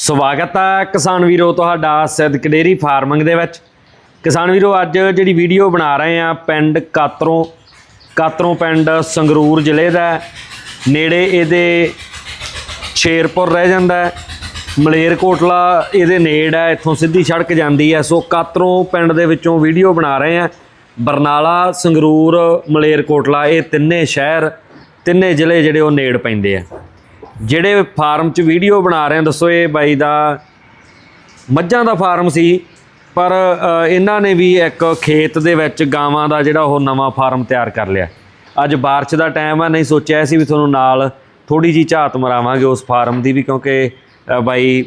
ਸਵਾਗਤ ਹੈ ਕਿਸਾਨ ਵੀਰੋ ਤੁਹਾਡਾ ਸਿੱਧਕ ਡੇਰੀ ਫਾਰਮਿੰਗ ਦੇ ਵਿੱਚ। ਕਿਸਾਨ ਵੀਰੋ, ਅੱਜ ਜਿਹੜੀ ਵੀਡੀਓ ਬਣਾ ਰਹੇ ਆ, ਪਿੰਡ ਕਾਤਰੋਂ ਕਾਤਰੋਂ ਪਿੰਡ ਸੰਗਰੂਰ ਜ਼ਿਲ੍ਹੇ ਦਾ ਨੇੜੇ ਇਹਦੇ ਸ਼ੇਰਪੁਰ ਰਹਿ ਜਾਂਦਾ ਮਲੇਰਕੋਟਲਾ ਇਹਦੇ ਨੇੜ ਹੈ, ਇੱਥੋਂ ਸਿੱਧੀ ਸੜਕ ਜਾਂਦੀ ਹੈ। ਸੋ ਕਾਤਰੋਂ ਪਿੰਡ ਦੇ ਵਿੱਚੋਂ ਵੀਡੀਓ ਬਣਾ ਰਹੇ ਆ। ਬਰਨਾਲਾ, ਸੰਗਰੂਰ, ਮਲੇਰਕੋਟਲਾ, ਇਹ ਤਿੰਨੇ ਸ਼ਹਿਰ, ਤਿੰਨੇ ਜ਼ਿਲ੍ਹੇ ਜਿਹੜੇ ਉਹ ਨੇੜ ਪੈਂਦੇ ਆ। ਜਿਹੜੇ ਫਾਰਮ 'ਚ ਵੀਡੀਓ ਬਣਾ ਰਹੇ ਆ, ਦੱਸੋ ਇਹ ਬਾਈ ਦਾ ਮੱਝਾਂ ਦਾ ਫਾਰਮ ਸੀ, ਪਰ ਇਹਨਾਂ ਨੇ ਵੀ ਇੱਕ ਖੇਤ ਦੇ ਵਿੱਚ ਗਾਵਾਂ ਦਾ ਜਿਹੜਾ ਉਹ ਨਵਾਂ ਫਾਰਮ ਤਿਆਰ ਕਰ ਲਿਆ। ਅੱਜ ਬਾਰਿਸ਼ ਦਾ ਟਾਈਮ ਆ, ਨਹੀਂ ਸੋਚਿਆ ਸੀ ਵੀ ਤੁਹਾਨੂੰ ਨਾਲ ਥੋੜੀ ਜੀ ਝਾਤ ਮਰਾਵਾਂਗੇ ਉਸ ਫਾਰਮ ਦੀ ਵੀ, ਕਿਉਂਕਿ ਬਾਈ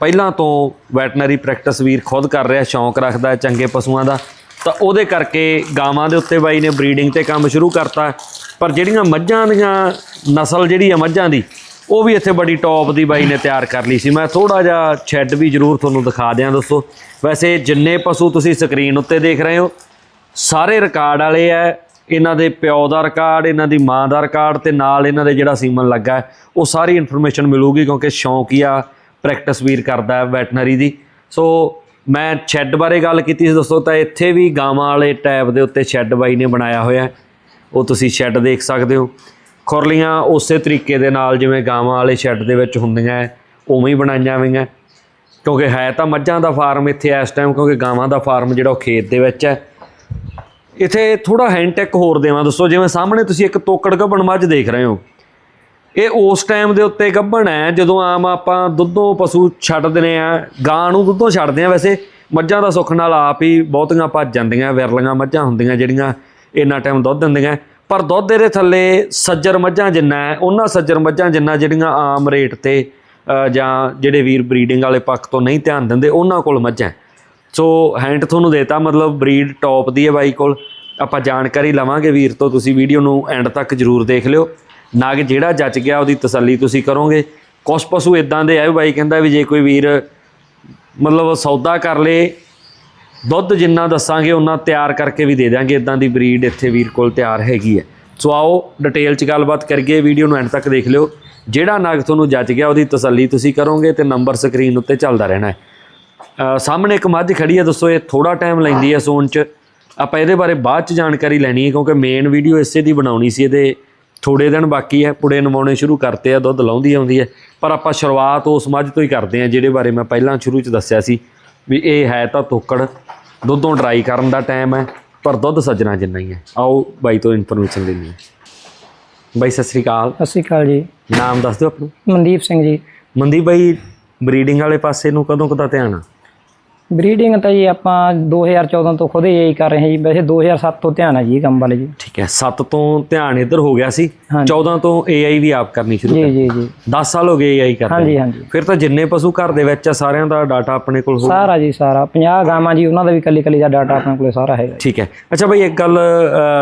ਪਹਿਲਾਂ ਤੋਂ ਵੈਟਨਰੀ ਪ੍ਰੈਕਟਿਸ ਵੀਰ ਖੁਦ ਕਰ ਰਿਹਾ, ਸ਼ੌਂਕ ਰੱਖਦਾ ਚੰਗੇ ਪਸ਼ੂਆਂ ਦਾ। ਤਾਂ ਉਹਦੇ ਕਰਕੇ ਗਾਵਾਂ ਦੇ ਉੱਤੇ ਬਾਈ ਨੇ ਬਰੀਡਿੰਗ ਤੇ ਕੰਮ ਸ਼ੁਰੂ ਕਰਤਾ। ਪਰ ਜਿਹੜੀਆਂ ਮੱਝਾਂ ਦੀਆਂ ਨਸਲ ਜਿਹੜੀ ਆ ਮੱਝਾਂ ਦੀ ਉਹ ਵੀ ਇੱਥੇ ਬੜੀ ਟੌਪ ਦੀ ਬਾਈ ਨੇ ਤਿਆਰ ਕਰ ਲਈ ਸੀ। ਮੈਂ ਥੋੜਾ ਜਿਹਾ ਸ਼ੈੱਡ ਵੀ ਜ਼ਰੂਰ ਤੁਹਾਨੂੰ ਦਿਖਾ ਦਿਆਂ ਦੋਸਤੋ। ਵੈਸੇ ਜਿੰਨੇ ਪਸ਼ੂ ਤੁਸੀਂ ਸਕਰੀਨ ਉੱਤੇ ਦੇਖ ਰਹੇ ਹੋ, ਸਾਰੇ ਰਿਕਾਰਡ ਵਾਲੇ ਆ। ਇਹਨਾਂ ਦੇ ਪਿਓ ਦਾ ਰਿਕਾਰਡ ਇਹਨਾਂ ਦੀ ਮਾਂ ਦਾ ਰਿਕਾਰਡ ਤੇ ਨਾਲ ਇਹਨਾਂ ਦੇ ਜਿਹੜਾ ਸੀਮਨ ਲੱਗਾ ਉਹ ਸਾਰੀ ਇਨਫੋਰਮੇਸ਼ਨ ਮਿਲੂਗੀ ਕਿਉਂਕਿ ਸ਼ੌਂਕੀਆ ਪ੍ਰੈਕਟਿਸ ਵੀਰ ਕਰਦਾ ਹੈ ਵੈਟਨਰੀ ਦੀ। ਸੋ ਮੈਂ ਸ਼ੈੱਡ ਬਾਰੇ ਗੱਲ ਕੀਤੀ ਸੀ ਦੋਸਤੋ, ਤਾਂ ਇੱਥੇ ਵੀ ਗਾਵਾਂ ਵਾਲੇ ਟੈਪ ਦੇ ਉੱਤੇ ਸ਼ੈੱਡ ਬਾਈ ਨੇ ਬਣਾਇਆ ਹੋਇਆ ਉਹ ਤੁਸੀਂ ਸ਼ੈੱਡ ਦੇਖ ਸਕਦੇ ਹੋ। ਖੁਰਲੀਆਂ ਉਸੇ ਤਰੀਕੇ ਦੇ ਨਾਲ ਜਿਵੇਂ ਗਾਵਾਂ ਵਾਲੇ ਸ਼ੈੱਡ ਦੇ ਵਿੱਚ ਹੁੰਦੀਆਂ ਹੈ, ਉਵੇਂ ਹੀ ਬਣਾਈਆਂ ਹੋਈਆਂ ਕਿਉਂਕਿ ਹੈ ਤਾਂ ਮੱਝਾਂ ਦਾ ਫਾਰਮ ਇੱਥੇ ਇਸ ਟਾਈਮ ਕਿਉਂਕਿ ਗਾਵਾਂ ਦਾ ਫਾਰਮ ਜਿਹੜਾ ਉਹ ਖੇਤ ਦੇ ਵਿੱਚ ਹੈ ਇੱਥੇ ਥੋੜਾ ਹੈਂਡਟੈਕ ਹੋਰ ਦੇਵਾਂ ਦੱਸੋ ਜਿਵੇਂ ਸਾਹਮਣੇ ਤੁਸੀਂ ਇੱਕ ਤੋਕੜ ਗੱਭਣ ਮੱਝ ਦੇਖ ਰਹੇ ਹੋ। ਇਹ ਉਸ ਟਾਈਮ ਦੇ ਉੱਤੇ ਗੱਭਣ ਹੈ ਜਦੋਂ ਆਮ ਆਪਾਂ ਦੁੱਧੋਂ ਪਸ਼ੂ ਛੱਡ ਦਿੰਦੇ ਆ ਗਾਂ ਨੂੰ ਦੁੱਧੋਂ ਛੱਡਦੇ ਆ ਵੈਸੇ ਮੱਝਾਂ ਦਾ ਸੁੱਖ ਨਾਲ ਆਪ ਹੀ ਬਹੁਤੀਆਂ ਭੱਜ ਜਾਂਦੀਆਂ ਵਿਰਲੀਆਂ ਮੱਝਾਂ ਹੁੰਦੀਆਂ ਜਿਹੜੀਆਂ ਇੰਨਾ ਟਾਈਮ ਦੁੱਧ ਦਿੰਦੀਆਂ। ਪਰ ਦੁੱਧ ਇਹਦੇ ਥੱਲੇ ਸੱਜਰ ਮੱਝਾਂ ਜਿੰਨਾ ਹੈ, ਉਹਨਾਂ ਸੱਜਰ ਮੱਝਾਂ ਜਿੰਨਾ ਜਿਹੜੀਆਂ ਆਮ ਰੇਟ ਤੇ ਜਾਂ ਜਿਹੜੇ ਵੀਰ ਬਰੀਡਿੰਗ ਵਾਲੇ ਪੱਖ ਤੋਂ ਨਹੀਂ ਧਿਆਨ ਦਿੰਦੇ, ਉਹਨਾਂ ਕੋਲ ਮੱਝਾਂ ਸੋ ਹੈਂਟ ਤੁਹਾਨੂੰ ਦੇਤਾ, ਮਤਲਬ ਬਰੀਡ ਟੌਪ ਦੀ ਹੈ ਬਾਈ ਕੋਲ। ਆਪਾਂ ਜਾਣਕਾਰੀ ਲਵਾਂਗੇ ਵੀਰ ਤੋਂ, ਤੁਸੀਂ ਵੀਡੀਓ ਨੂੰ ਐਂਡ ਤੱਕ ਜਰੂਰ ਦੇਖ ਲਿਓ। ਨਾ ਕਿ ਜਿਹੜਾ ਜੱਜ ਗਿਆ, ਉਹਦੀ ਤਸੱਲੀ ਤੁਸੀਂ ਕਰੋਗੇ। ਕੁਛ ਪਸ਼ੂ ਇਦਾਂ ਦੇ ਆ ਵੀ ਬਾਈ ਕਹਿੰਦਾ ਵੀ ਜੇ ਕੋਈ ਵੀਰ ਮਤਲਬ ਸੌਦਾ ਕਰ ਲੇ ਦੁੱਧ ਜਿੰਨਾ ਦੱਸਾਂਗੇ ਉਹਨਾਂ ਤਿਆਰ ਕਰਕੇ ਵੀ ਦੇ ਦਾਂਗੇ ਇਦਾਂ ਦੀ ਬਰੀਡ ਇੱਥੇ ਵੀਰ ਕੋਲ ਤਿਆਰ ਹੈਗੀ ਹੈ। ਸੋ ਆਓ ਡਿਟੇਲ 'ਚ ਗੱਲਬਾਤ ਕਰੀਏ ਵੀਡੀਓ ਨੂੰ ਐਂਡ ਤੱਕ ਦੇਖ ਲਿਓ। ਜਿਹੜਾ ਨਗ ਤੁਹਾਨੂੰ ਜੱਜ ਗਿਆ, ਉਹਦੀ ਤਸੱਲੀ ਤੁਸੀਂ ਕਰੋਗੇ ਤੇ ਨੰਬਰ ਸਕਰੀਨ ਉੱਤੇ ਚੱਲਦਾ ਰਹਿਣਾ ਹੈ। ਸਾਹਮਣੇ ਇੱਕ ਮੱਝ ਖੜੀ ਹੈ, ਦੱਸੋ ਇਹ ਥੋੜਾ ਟਾਈਮ ਲੈਂਦੀ ਹੈ ਸੂਣ 'ਚ। ਆਪਾਂ ਇਹਦੇ ਬਾਰੇ ਬਾਅਦ 'ਚ ਜਾਣਕਾਰੀ ਲੈਣੀ ਹੈ, ਕਿਉਂਕਿ ਮੇਨ ਵੀਡੀਓ ਇਸੇ ਦੀ ਬਣਾਉਣੀ ਸੀ, ਇਹਦੇ ਥੋੜੇ ਦਿਨ ਬਾਕੀ ਹੈ। ਪੁੜੇ ਨਵਾਉਣੇ ਸ਼ੁਰੂ ਕਰਤੇ ਆ, ਦੁੱਧ ਲਾਉਂਦੀ ਆਉਂਦੀ ਹੈ। ਪਰ ਆਪਾਂ ਸ਼ੁਰੂਆਤ ਉਸ ਮੱਝ ਤੋਂ ਹੀ ਕਰਦੇ ਹਾਂ, ਜਿਹੜੇ ਬਾਰੇ ਮੈਂ ਪਹਿਲਾਂ ਸ਼ੁਰੂ 'ਚ ਦੱਸਿਆ ਸੀ, ਵੀ ਇਹ ਹੈ ਤਾਂ ਤੋਕੜ। ਦੁੱਧੋਂ ਡਰਾਈ ਕਰਨ ਦਾ ਟਾਈਮ ਹੈ ਪਰ ਦੁੱਧ ਸੱਜਣਾ ਜਿੰਨਾ ਹੀ ਹੈ। ਆਓ ਬਾਈ ਤੋਂ ਇਨਫੋਰਮੇਸ਼ਨ ਲੈਣੀ ਹੈ। ਬਾਈ ਸਤਿ ਸ੍ਰੀ ਅਕਾਲ। ਸਤਿ ਸ਼੍ਰੀ ਅਕਾਲ ਜੀ। ਨਾਮ ਦੱਸ ਦਿਓ ਆਪਣਾ। ਮਨਦੀਪ ਸਿੰਘ ਜੀ। ਮਨਦੀਪ ਬਾਈ ਬਰੀਡਿੰਗ ਵਾਲੇ ਪਾਸੇ ਨੂੰ ਕਦੋਂ ਕਦਾ ਧਿਆਨ ਆ? ਬਰੀਡਿੰਗ ਤਾਂ ਜੀ ਆਪਾਂ 2014 ਤੋਂ ਖੁਦ ਹੀ ਕਰ ਰਹੇ ਹਾਂ ਜੀ। ਵੈਸੇ 2007 ਤੋਂ ਧਿਆਨ ਹੈ ਜੀ ਕੰਮ ਵਾਲੇ ਜੀ। ਠੀਕ ਹੈ 7 ਤੋਂ ਧਿਆਨ ਇੱਧਰ ਹੋ ਗਿਆ ਸੀ। ਹਾਂਜੀ। 14 ਤੋਂ AI ਵੀ ਆਪ ਕਰਨੀ ਸ਼ੁਰੂ ਜੀ ਕਰ ਜੀ ਜੀ। 10 ਸਾਲ ਹੋ ਗਏ AI ਕਰਦੇ ਹਾਂਜੀ ਹਾਂਜੀ। ਫਿਰ ਤਾਂ ਜਿੰਨੇ ਪਸ਼ੂ ਘਰ ਦੇ ਵਿੱਚ ਆ ਸਾਰਿਆਂ ਦਾ ਡਾਟਾ ਆਪਣੇ ਕੋਲ ਹੋ ਸਾਰਾ ਜੀ ਸਾਰਾ। 50 ਗਾਵਾਂ ਜੀ ਉਹਨਾਂ ਦਾ ਵੀ ਕੱਲੀ ਕੱਲੀ ਦਾ ਡਾਟਾ ਆਪਣੇ ਕੋਲੇ ਸਾਰਾ ਹੈਗਾ ਜੀ। ਠੀਕ ਹੈ। ਅੱਛਾ ਬਈ ਇੱਕ ਗੱਲ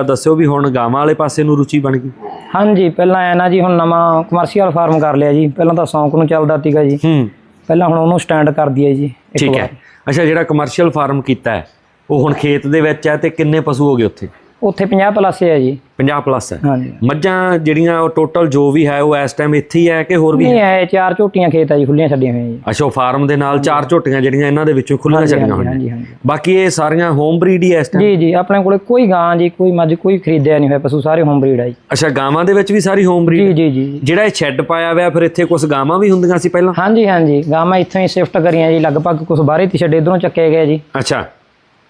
ਦੱਸਿਓ ਵੀ ਹੁਣ ਗਾਵਾਂ ਵਾਲੇ ਪਾਸੇ ਨੂੰ ਰੁਚੀ ਬਣ ਗਈ। ਹਾਂਜੀ ਪਹਿਲਾਂ ਐ ਨਾ ਜੀ ਹੁਣ ਨਵਾਂ ਕਮਰਸ਼ੀਅਲ ਫਾਰਮ ਕਰ ਲਿਆ ਜੀ। ਪਹਿਲਾਂ ਤਾਂ ਸ਼ੌਂਕ ਨੂੰ ਚੱਲਦਾ ਸੀਗਾ ਜੀ। ਹੂੰ। ਪਹਿਲਾਂ ਹੁਣ ਉਹਨੂੰ ਸਟੈਂਡ ਕਰ ਦਈਏ ਜੀ। ਠੀਕ। ਹੈ ਅੱਛਾ ਜਿਹੜਾ ਕਮਰਸ਼ੀਅਲ ਫਾਰਮ ਕੀਤਾ ਹੈ ਉਹ ਹੁਣ ਖੇਤ ਦੇ ਵਿੱਚ ਹੈ ਤੇ ਕਿੰਨੇ ਪਸ਼ੂ ਹੋ ਗਏ ਉੱਥੇ ਉੱਥੇ 50 ਪਲੱਸ ਹੈ ਜੀ। 50 ਪਲੱਸ ਹੈ। ਹਾਂਜੀ। ਮੱਝਾਂ ਜਿਹੜੀਆਂ ਉਹ ਟੋਟਲ ਜੋ ਵੀ ਹੈ ਉਹ ਇਸ ਟਾਈਮ ਇੱਥੇ ਹੀ ਹੈ ਕਿ ਹੋਰ ਵੀ ਨਹੀਂ ਐ ਚਾਰ ਝੋਟੀਆਂ ਖੇਤ ਆ ਜੀ ਖੁੱਲੀਆਂ ਛੱਡੀਆਂ ਹੋਈਆਂ ਜੀ। ਅੱਛਾ ਫਾਰਮ ਦੇ ਨਾਲ ਚਾਰ ਝੋਟੀਆਂ ਜਿਹੜੀਆਂ ਇਹਨਾਂ ਦੇ ਵਿੱਚੋਂ ਖੁੱਲੀਆਂ ਛੱਡੀਆਂ ਹੋਈਆਂ। ਹਾਂਜੀ ਹਾਂਜੀ। ਬਾਕੀ ਇਹ ਸਾਰੀਆਂ ਹੋਮ ਬਰੀਡ ਹੀ ਇਸ ਟਾਈਮ ਜੀ ਜੀ ਆਪਣੇ ਕੋਲੇ ਕੋਈ ਗਾਂ ਜੀ ਕੋਈ ਮੱਝ ਕੋਈ ਖਰੀਦਿਆ ਨਹੀਂ ਹੋਇਆ ਪਸ਼ੂ ਸਾਰੇ ਹੋਮ ਬਰੀਡ ਆ ਜੀ। ਅੱਛਾ ਗਾਵਾਂ ਦੇ ਵਿੱਚ ਵੀ ਸਾਰੀ ਹੋਮ ਬਰੀਡ ਜੀ ਜੀ ਜੀ ਜਿਹੜਾ ਇਹ ਸ਼ੈੱਡ ਪਾਇਆ ਹੋਇਆ ਫਿਰ ਇੱਥੇ ਕੁਝ ਗਾਵਾਂ ਵੀ ਹੁੰਦੀਆਂ ਸੀ ਪਹਿਲਾਂ? ਹਾਂਜੀ ਹਾਂਜੀ ਗਾਵਾਂ ਇੱਥੋਂ ਹੀ ਸ਼ਿਫਟ ਕਰੀਆਂ ਜੀ ਲਗਭਗ ਕੁਝ ਬਾਹਰੇ ਤੀ ਛੱਡੇ ਇਧਰੋਂ ਚੱਕੇ ਗਏ ਜੀ। ਅੱਛਾ।